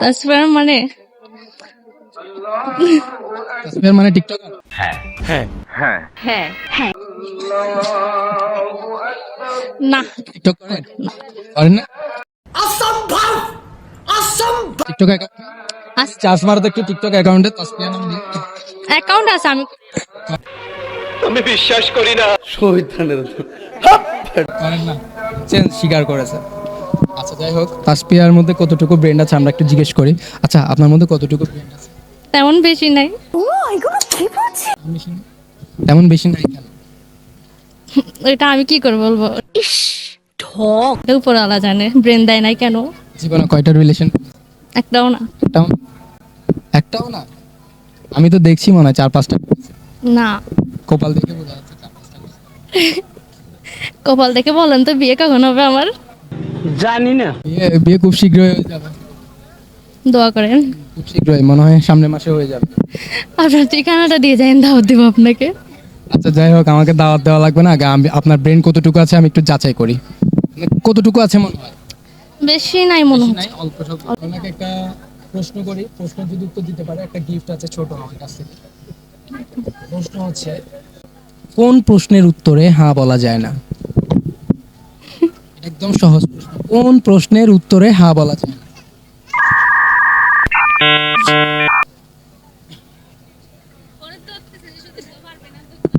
তাসফিয়ার মানে? তাসফিয়ার মানে টিকটকার হ্যাঁ। হ্যাঁ। না। টিকটক করেন করেন না? টিকটক অ্যাকাউন্ট চার্জ মারো একটু টিকটক অ্যাকাউন্টে তাসফিয়া নাম অ্যাকাউন্ট আছে আমি বিশ্বাস করেন না। চেঞ্জ স্বীকার করেছে। আচ্ছা যাই হোক তাসপিয়ার মধ্যে কতটুকু ব্রেন আছে আমরা একটু জিজ্ঞেস করি। আচ্ছা আপনার মধ্যে কতটুকু ব্রেন আছে? তেমন বেশি নাই? তেমন বেশি নাই? কেন? এটা আমি কি করে বলব? ইস ঠক উপরওয়ালা জানে ব্রেন দেয় নাই কেন? জীবনে কয়টা রিলেশন একটাও না। একটাও একটাও না? আমি তো দেখছি মনে হয় চার পাঁচটা না। কপাল দেখে বোঝা যাচ্ছে চার পাঁচটা কপাল দেখে বলেন তো বিয়ে কখন হবে আমার? বিয়ে বিয়ে খুব শীঘ্রই হয়ে যাবে। দোয়া করেন। খুব শীঘ্রই মনে হয় সামনের মাসে হয়ে যাবে। আপনার ঠিকানাটা দিয়ে যাই দাওয়াত দিব আপনাকে। আচ্ছা যাই হোক আমাকে দাওয়াত দেওয়া লাগবে না আগে আমি আপনার ব্রেন কতটুকু আছে আমি একটু যাচাই করি। মানে কতটুকু আছে মনে হয়? বেশি নাই মনে হচ্ছে। অল্প স্বল্প। ওনাকে একটা প্রশ্ন করি প্রশ্ন যদি উত্তর দিতে পারে একটা গিফট আছে ছোট আমার কাছ থেকে। প্রশ্ন হচ্ছে কোন প্রশ্নের উত্তরে হ্যাঁ বলা যায় না? একদম সহজ প্রশ্ন কোন প্রশ্নের উত্তরে হ্যাঁ বলা যায় না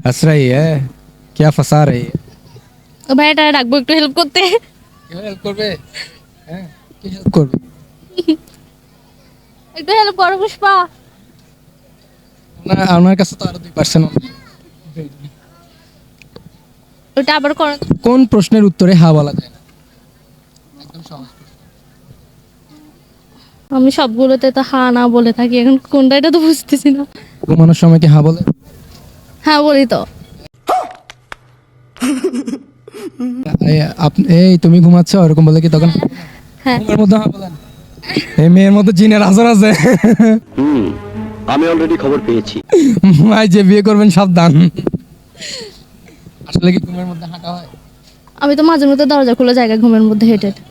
हंस रही है क्या फंसा रही है ও ভাইটা রাখবো একটু হেল্প করতে হেল্প করবে হ্যাঁ কি হেল্প করবে একটু হেল্প করো পুষ্পা আপনার আমার কাছে তো আরো দুই পার্সেন্ট ওটা আবার করো কোন প্রশ্নের উত্তরে হ্যাঁ বলা যায় না একদম সহজ। আমি সবগুলোতে তো হা না বলে থাকি এখন কোনটা এটা তো বুঝতেছি না। ঘুমানোর সময় কি হা বলে? হ্যাঁ বলি তো। এই এই তুমি ঘুমাচ্ছ ওরকম বলে কি তখন? হ্যাঁ। ঘুমের মধ্যে হ্যাঁ বলেন। এই মেয়ের মধ্যে জিনের আসর আছে। হুম আমি অলরেডি খবর পেয়েছি। ভাই যে বিয়ে করবেন সাবধান। আসলে কি ঘুমের মধ্যে হাঁটা হয়? আমি তো মাঝে মধ্যে দরজা খোলা জায়গা ঘুমের মধ্যে হেঁটে হেঁটে।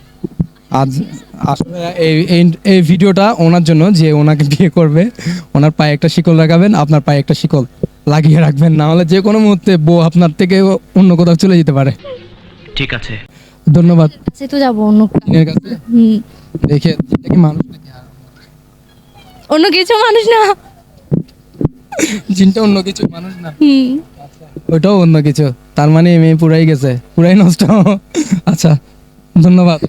আজ আসলে এই এই- এই ভিডিওটা ওনার জন্য যে ওনাকে বিয়ে করবে ওনার পায়ে একটা শিকল লাগাবেন আপনার পায়ে একটা শিকল লাগিয়ে রাখবেন না হলে যে কোনো মুহূর্তে বউ আপনার থেকে অন্য কোথাও চলে যেতে পারে। ঠিক আছে। ধন্যবাদ। সে তো যাব অন্য জিনের কাছে হুম। দেখে কি মানুষ নাকি আর? অন্য কিছু মানুষ না। জিনটা অন্য কিছু মানুষ না। হুম। ওইটাও অন্য কিছু। তার মানে মেয়ে পুরাই গেছে পুরাই নষ্ট। আচ্ছা ধন্যবাদ।